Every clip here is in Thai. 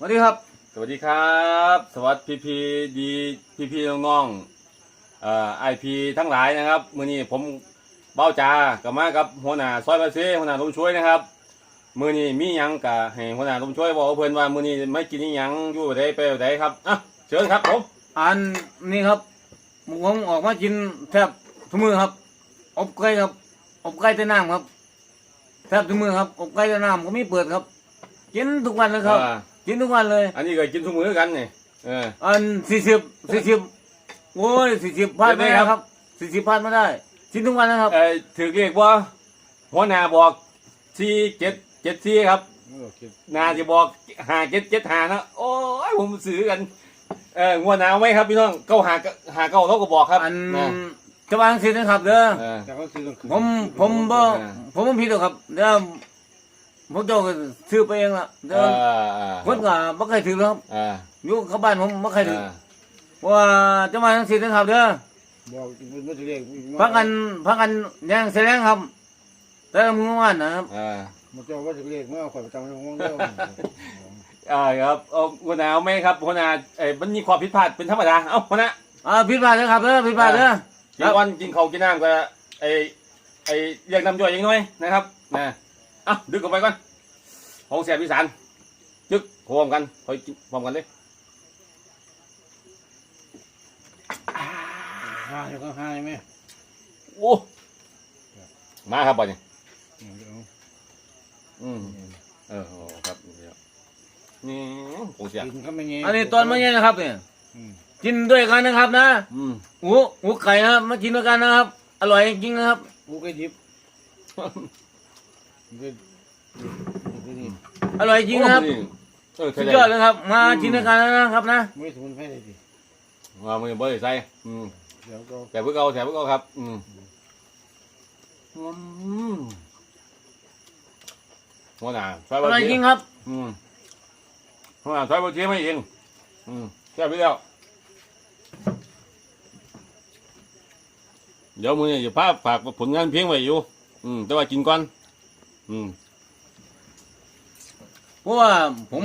วัสดีครับ สวัสดีครับ สวัสดีพี่พีดีพี่พี่ๆน้องๆเอ่อไอพีทั้งหลายนะครับมื้อนี้ผมเบ้าจากลับมากับหัวหน้าซอยบาเซ่หัวหน้าลมช่วยนะครับมื้อนี้มีหยังกะให้หัวหน้าลมช่วยบอกเพิ่นว่ามื้อนี้ไม่กินอิหยังอยู่ไดไปไดครับอะเชิญครับผมอันนี้ครับผมออกมากินแทบทุกมือครับอบไก่ครับอบไก่ใต้น้ำครับแทบทุกมือครับอบไก่ใต้น้ำก็มีเปิดครับ กินทุกวันเลยครับ อ่ากินทุกวันเลย อันนี้ก็กินทุกมื้อกันนี่เออ อันสี่สิบสี่สิบโอ้ยสี่สิบพลาดไม่ได้ครับสี่สิบพลาดไม่ได้กินทุกวันนะครับ เอ่อถือเรียกว่าหัวหน้าบอกที่เจ็ดเจ็ดที่ครับ เออคิดนาจะบอกหาเจ็ดเจ็ดหานะโอ้ยผมซื้อกัน เอองัวหนาวไหมครับพี่น้องเก้าหาหาเก้าเขาก็บอกครับอันนะจะวางสินะครับเด้อเออ แต่ก็ซื้อต้องคืนผมผมบ่อ่าผมบ่ผิดหรอกครับเดี๋ ยวผมเจ้าก็ซื้อไปเองละเดี๋เอยวอเออคนก็บ่เคยถือหรอกครับเอออยู่เข้าบ้านผมบ่เคยถือเออเพราะว่าจะมาทั้งสินะครับเด้อบอกไม่จะเรียกพักกันพักกันยังแสดงครับ แต่ละมื้อวานนะครับเออมันจะว่าจะเรียกเมื่อข่อยไปจำในห้องเดียวเออครับเอางัวหนาวไหมครับหัวหน้าเอ้ยมันมีความผิดพลาดเป็นธรรมดาเอ้าหัวหน้าอ่าผิดพลาดเด้อครับเด้อผิดพลาดเด้อ กินวันกินข้าวกินน้ำก็ไอไอเรียกน้ำย่อยอีกหน่อยนะครับนะ อะดึกออกไปก่อนของแสบอีสานจึกพร้อมกันคอยกินพร้อมกันเลยห้าจะก็ห้าใช่ไหมโอ้มาครับบ่เนี่ยเดี๋ยวอืมเออโอ้ครับเดี๋ยวนี่คงเสียกินก็ไม่เงี้ยอันนี้ตอนมื้อนี้นะครับเนี่ยอืมกินด้วยกันนะครับนะอืมหูหูไก่นะครับมากินด้วยกันนะครับ อร่อยจริงๆนะครับกูก็ยิบก็นี่ อร่อยจริงนะครับเออเคสุยดได้ยอดเลยครับ มากินด้วยกันนะครับนะไม่สมุนไพรเลยดิว่ามือบ่ได้ใส่อืมเดี๋ยวก็แต่พวกเอาแต่พวกเอาครับอืมอืมหัวหน้าใส่อบ่ร่อยจเทีริงครับ อืมหัวหน้าใส่บ่เทีไม่เองอืมแซ่บไปแล้วเดี๋ยวมือนี้จะพาฝากผลงานเพลงไว้อยู่ อืมแต่ว่ากินก่อน อืมเพราะว่าผม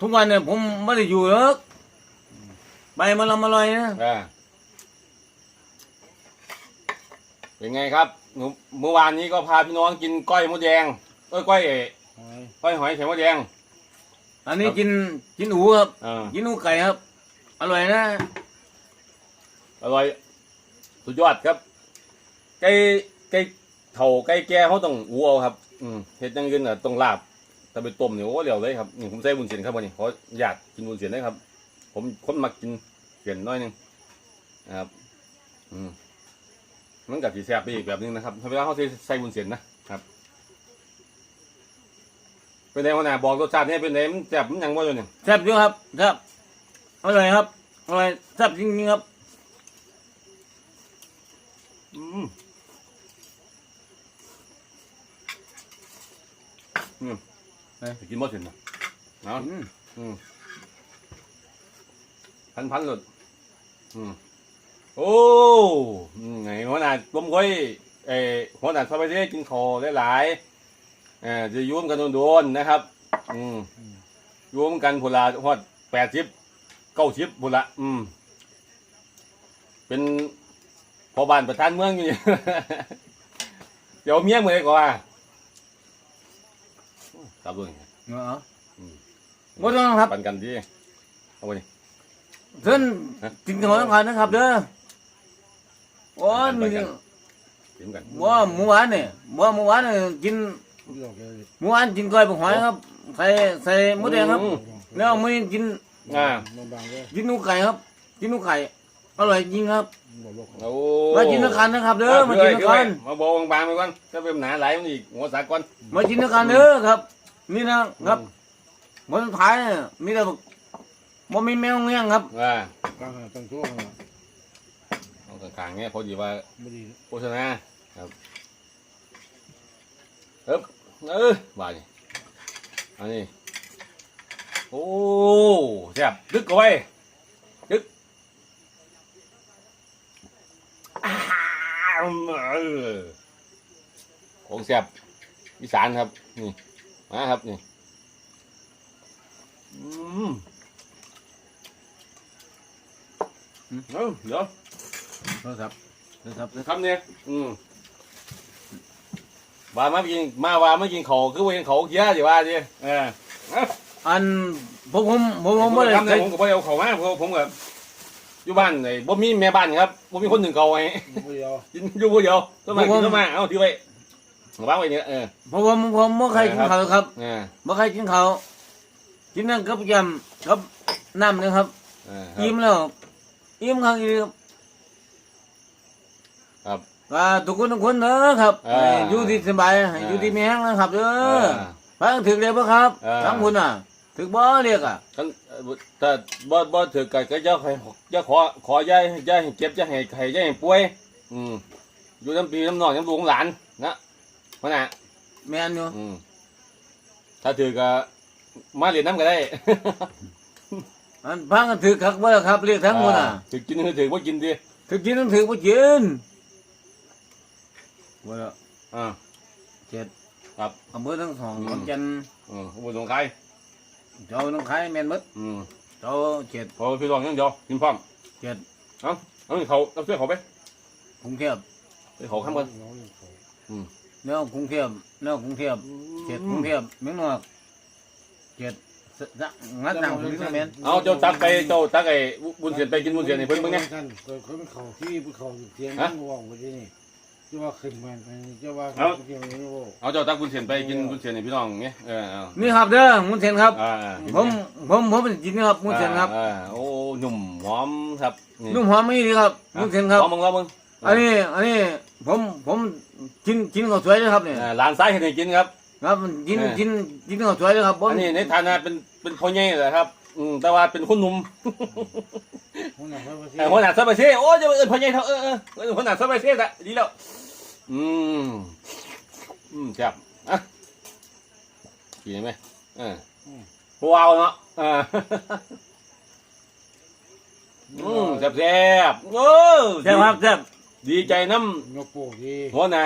ทุกวันเนี่ยผมไม่ได้อยู่หรอกไปมาลำอร่อยนะอ่าเป็นไงครับหนูเมื่อวานนี้ก็พาพี่น้องกินก้อยมดแดงเอ้ยก้อยเอ๋หอยก้อยหอยไข่มดแดงอันนี้กินกินหูครับอ่ากินหูไก่ครับ อร่อยนะ อร่อย สุดยอดครับไก่ไก่เถ่าไก่แก่เขาต้องอูเอาครับ อืมเห็ดอยังยืนอะต้องลาบแต่ไปต้มเนี่ยโอ้เหลียวเลยครับนี่ผมใส่บุญเสียนครับวันนี้ขออยากกินบุญเสียนได้ครับ ผมคนมักกินเสียนน้อยหนึงนะครับ อืมมันกับสีแซ่บไปอีกแบบนึงนะครับถ้าเวลาเขาใส่ใส่บุญเสียนนะครับเป็นไงวะนะบอกรสชาติเนี่ยเป็นไงมันแซ่บมันหยังบ่อยู่เนี่ยแซ่บอยู่ครับแซ่บอร่อยครับอร่อยแซ่บจริงๆครับ อืม อืมเอ้ยกินบ่ถึงนะเอาอืมอืมพันพันหลุดอืมโอ้อืมไงหัวหน้าต้มก้อยเอ้ยหัวหน้าชอบไปเรื่อยกินคอได้หลายๆเอ่อจะยุ่มกันโดนๆนะครับ อืมยุ่มกันพนละฮอดแปดชิปเก้าชิปพนละอืม เป็นพอบ้านประธานเมืองอยู่นี่ เดี๋ยวเมียเมื่อไหร่ก็ว่า ตับด้วยเนาะอืมบ่ต้องครับปันกันดีเอาไปนี่เพิ่นกินของทานนะครับเด้อโอ้ยมีกินกันว่าเมื่อวานเนี่ยว่าเมื่อวานเนี่ยกินเดี๋ยวก็เมื่อวานกินก้อยบุกหอยครับ ใส่ใส่มดแดงครับ อืมแล้วมื้อนี้กินอ่าบางๆก็กินนูไก่ครับ กินนูไก่อร่อยจริงครับบอกบอกโอ้มากินด้วยกันนะครับเด้อมากินด้วยกัน มาบอกบางๆไปก่อนถ้าเป็นหนาหลายมันอีกหัวสากก่อนมากินด้วยกันเด้อครับ นี่นะครับวันสุดท้ายเนี่ยมีแต่บ่มีแมวเงี้ยงครับอ่ากลางตั้งช่วงเอากลางๆเนี่ยพอดีว่าไม่ดีโฆษณาครับเอ๊บเออว่านี่อันนี้โอ้แซ่บดึกเอาไว้ดึกอ้าวเออของแซ่บอีสานครับนี่ มาครับนี่อืมเอ้าเดี๋ยวโทรศัพท์โทรศัพท์คำเนี่ยอืมว่ามากินมาว่ามากินเขาวคือว่ากินเขาวเยอะสิว่าสิเออเอ้าอันผมผมผมผมผมบ่ได้ทำใส่เนี่ยผมก็บ่ได้เอาเขามาเพราะผมกับอยู่บ้านไอ้บ่มีแม่บ้านครับบ่มีคนหนึ่งเขาไอ้ผู้เดียวกินอยู่ผู้เดียวต้นมากินต้นมาเอาถือไว้ วางไว้เนี่ยเออเพราะผมผมบ่เคยกินข้าวครับเออบ่เคยกินข้าวกินนั่นกับยำกับน้ำนะครับเออคอิ่มรับแล้วอิ่มครั้งอีกครับครับ ว่าทุกคนทุกคนเด้อครับเออให้อยู่ดีสบายให้อยู่ดีมีแห้งนะครับเด้เอออฟังถึงเลยบ่ครับเออ ทั้งคุณอะ ถึงบ่เรียกอะคันถ้าบ่บ่ถือกันก็จะให้จะขอขอย้ายย้ายให้เจ็บจะให้ให้ย้ายให้ป่วย อืมอยู่น้ำปีน้ำนองน้ำลูกหลานนะ พ่อน่ะแม่นอยู่อืมถ้าถือก็มาเรียนน้ำก็ได้อันพังกันถือคักบ่ล่ะครับเรียกทั้งคุณอะถือกินคือถือว่ากินดิถือกินต้องถือบ่กินบ่ละอ่า เจ็ดครับ อำเภอทั้งสองอืมขอนแก่นอืมอุบลสงไข่เจ้าน้องขายแม่นหมดอืมเจ้าเจ็ดพอพี่รองยังเดียวกินพร้อมเจ็ดเอาเอาเขาเอาเสื้อเขาไปกรุงเทพไปเขาข้ามกันน้องเขา แนวกรุงเทพแนวกรุงเทพเจ็ดกรุงเทพเมืองนอกเจ็ดสะงัดหนังถึงแม่นเอาเจ้าตักไปเจ้าตักไอ้บุญเสียนไปกินบุญเสียนให้เพิ่นเบิ่งเนี่ยท่านเกิดคนเขาที่เขาเทียนฮะว่องไปที่นี่จะว่าขึ้นมาจะว่าเอาเกี่ยวนี่ว่าเอาเจ้าตักบุญเสียนไปกินบุญเสียนให้พี่น้องเนี่ยเออเอานี่ครับเด้อมุนเซนครับ อ่าอ่าผม ผมผมเป็นจินครับมุนเซนครับอ่าอ่าโอ้หนุ่มหอมครับนุ่มหอมไม่ดีครับมุนเซนครับลองมึงลองมึงอันนี้ อันนี้ ผมผมกินกินข้าวสวยเลยครับเนี่ยอ่าหลานซ้ายเห็นให้กินครับ ครับกินเออ กินกินข้าวสวยเลยครับผมอันนี้ในฐานะเป็นเป็นพ่อใหญ่เลยครับอืมแต่ว่าเป็นคนหนุ่มคนไหนเขาไปที่เออคนหนาซาบะเซ่โอ้จะเอินพ่อใหญ่เท่าเออเออเออคนหนาซาบะเซ่ละดีแล้วอืมอืมจับอะกินไหมเออว้าวเนาะอ่าอืมแซ่บแซ่บๆโอ้แซ่บครับแซ่บ ดีใจน้นกปูดีำหัวหน้า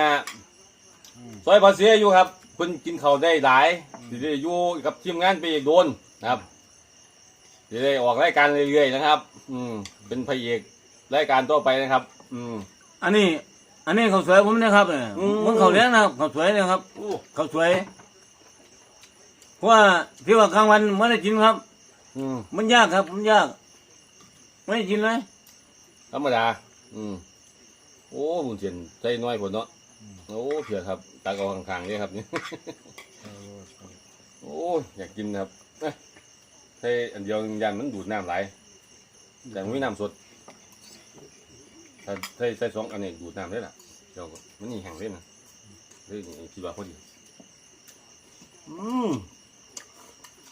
อืมซอยภาษีอยู่ครับเพิ่นกินข้าวได้หลายสิได้อยู่กับทีมงานไปอีกโดนนะครับสิได้ออกรายการเรื่อยๆนะครับ อืมเป็นพระเอกรายการต่อไปนะครับ อืมอันนี้ อันนี้ข้าวสวยผมนะครับเนี่ยอืมมันข้าวเลี้ยงนะครับข้าวสวยเนะครับโอ้ข้าวสวยเพราะว่าที่ว่ากลางวันไม่ได้กินครับ อืมมันยากครับ มันยาก ไม่ได้กินเลยธรรมดา อืม โอ้บุญเสียนใจน้อยผลเนาะโอ้เผื่อครับตากเอาข้างๆนี่ครับนี่โอ้อยากกินนะครับเอ้ยใช่อันเดียวยันมันดูดน้ำไหลแต่ไม่น้ำสดถ้าใส่ใส่สองอันนี้ดูดน้ำได้ละเดี๋ยวมันนี่แห้งเล่นะเลยคิดว่าพอดีอืม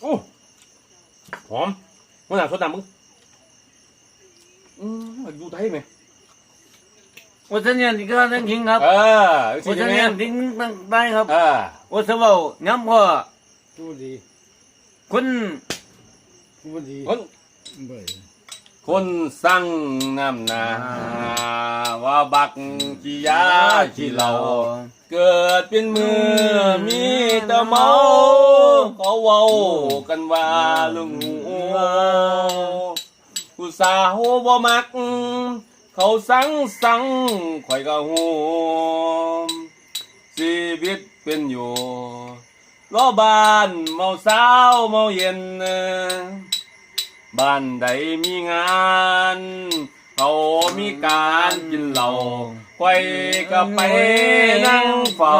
โอ้หอมมันหนาสดน้ำมึงอืมดูได้ไหม วันเสาร์ที่ก็ตั้งกินครับเออวันสิเสาไหมร์ทิ้งตั้งได้ครับเออวันเสาร์ย้ำพ่อดูดีคนดูดีคนเบื่อคนสั่งน้ำนาว่าบักจียาจีเหลาเกิดเป็นมือมีแต่เมาเขาเว้ากันว่าลุงหัวผู้สาวบ่มัก เขาสังสังข่อยก็หูชีวิตเป็นอยู่รอบ้านเมาเช้าเมาเย็น บ้านใดมีงาน เขามีการกินเหล้าไข่ก็ไปนั่งเฝ้า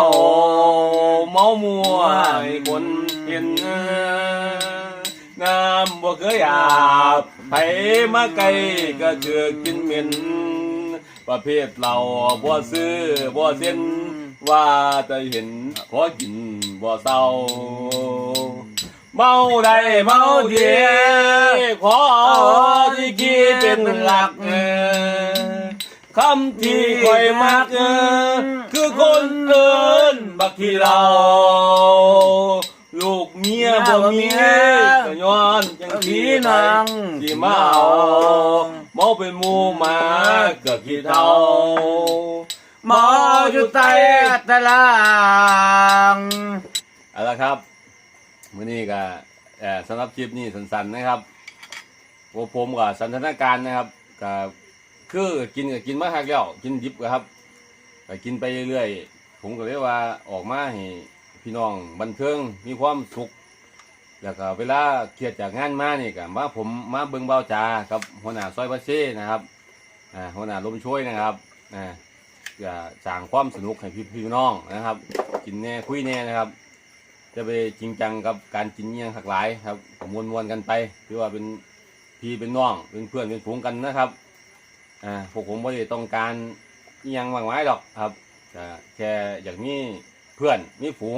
เมามัวให้คนเห็นน้ำบ่เคยอาบไผมาไกลก็เจือกินเหม็น ประเภทเราบ่ซื้อบ่เส้นว่าจะเห็นขอกินบ่เศร้าเมาได้เมาเดียขอที่กี้เป็นหลักเออคำที่คอยมักเออคือคนเกินบักที่เรา ลูกเมียบ่มีก็ย้อนจังพี่ที่น้นาองงที่มาเอา เป็นมูหมาเกิดขี้เท่าหมออยู่ใต้ตารางเอาละครับมื้อนี้ก็เอ่อสำหรับคลิปนี้สั้นๆนะครับพวกผมกับสันทนาการนะครับก็คือกินก็กินมาหักแล้วกินดิบครับก็กินไปเรื่อยๆผมก็เลยว่าออกมาให้พี่น้องบันเทิงมีความสุข แล้วก็เวลาเครียดจากงานมานี่ก็มาผมมาเบิงเบาจากับหัวหน้าซอยพระเช่นะครับอ่าหัวหน้าลมช่วยนะครับอ่าจะสร้างความสนุกให้พี่พี่น้องนะครับ กินแน่คุยแน่นะครับ จะไปจริงจังกับการกินเงี้ยงหักหลายครับมวนมวนกันไปถือว่าเป็นพี่เป็นน้องเป็นเพื่อนเป็นฝูงกันนะครับอ่าพวกผมไม่ได้ต้องการยังมากมายหรอกครับแต่แค่อยากมีเพื่อนมีฝูง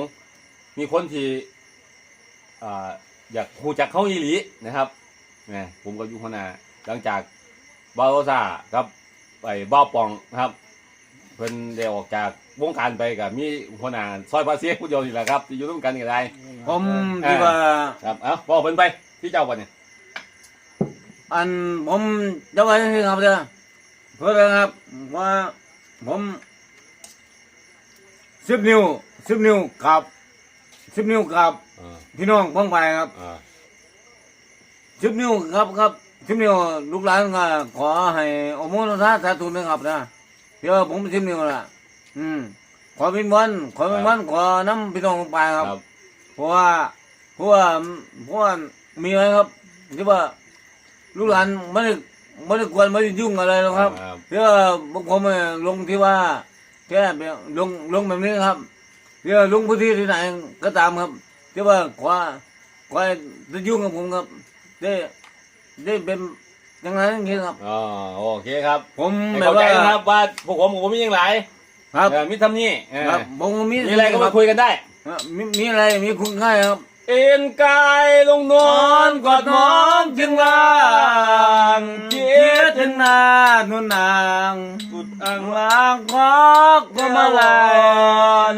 มีคนที่ อ่าอยากหูจักเขาอีหลีนะครับเนี่ยผมกับยุคนาหลังจากบาโรซาครับไปบ้าปองนะครับ เพิ่นได้ออกจากวงการไปกับมีหัวหน้าซอยภาษีผู้เดียวนี่แหละครับที่อยู่ร่วมกันก็ได้ผมที่ว่าครับเอ้าบอกเพิ่นไปที่เจ้าวันนี้อันผมจะว่าอย่างนี้ครับเด้อเพื่อนครับว่าผมสิบนิ้วสิบนิ้วกับสิบนิ้วกับเออ พี่น้องพ้องไปครับเออสิบนิ้วครับครับสิบนิ้วลูกหลานก็ขอให้อโมทนาสาธุนะครับนะเดี๋ยวผมสิบนิ้วละอืม ขอเป็นวันขอเป็นวันขอน้ำพี่น้องไปครับครับ เพราะว่าเพราะว่าเพราะว่ามีอะไรครับที่ว่าลูกหลานไม่ได้ไม่ได้ควรไม่ได้ยุ่งอะไรหรอกครับครับเพื่อพวกผมเนี่ยลงที่ว่าแค่แบบลงลงแบบนี้ครับเพื่อลงพื้นที่ที่ไหนก็ตามครับ ที่ว่าขวาขวาจะยุ่งกับผมครับได้ได้เป็นอย่างนั้นอย่างนี้ครับ อ๋อโอเคครับผมให้แบบเข้าใจว่านะครับว่าพวกผมผมมีอย่างไรครับเออมีทำนี่เออครับผมมีมีอะไรก็มาคุยกันได้มีมีอะไรมีคุณค่าครับ เอ็นกายลงนอนกอดหมอนถึงลางเกียรถึถึงงหนานุนนางสุดอ่างลางคอกก็มาลาย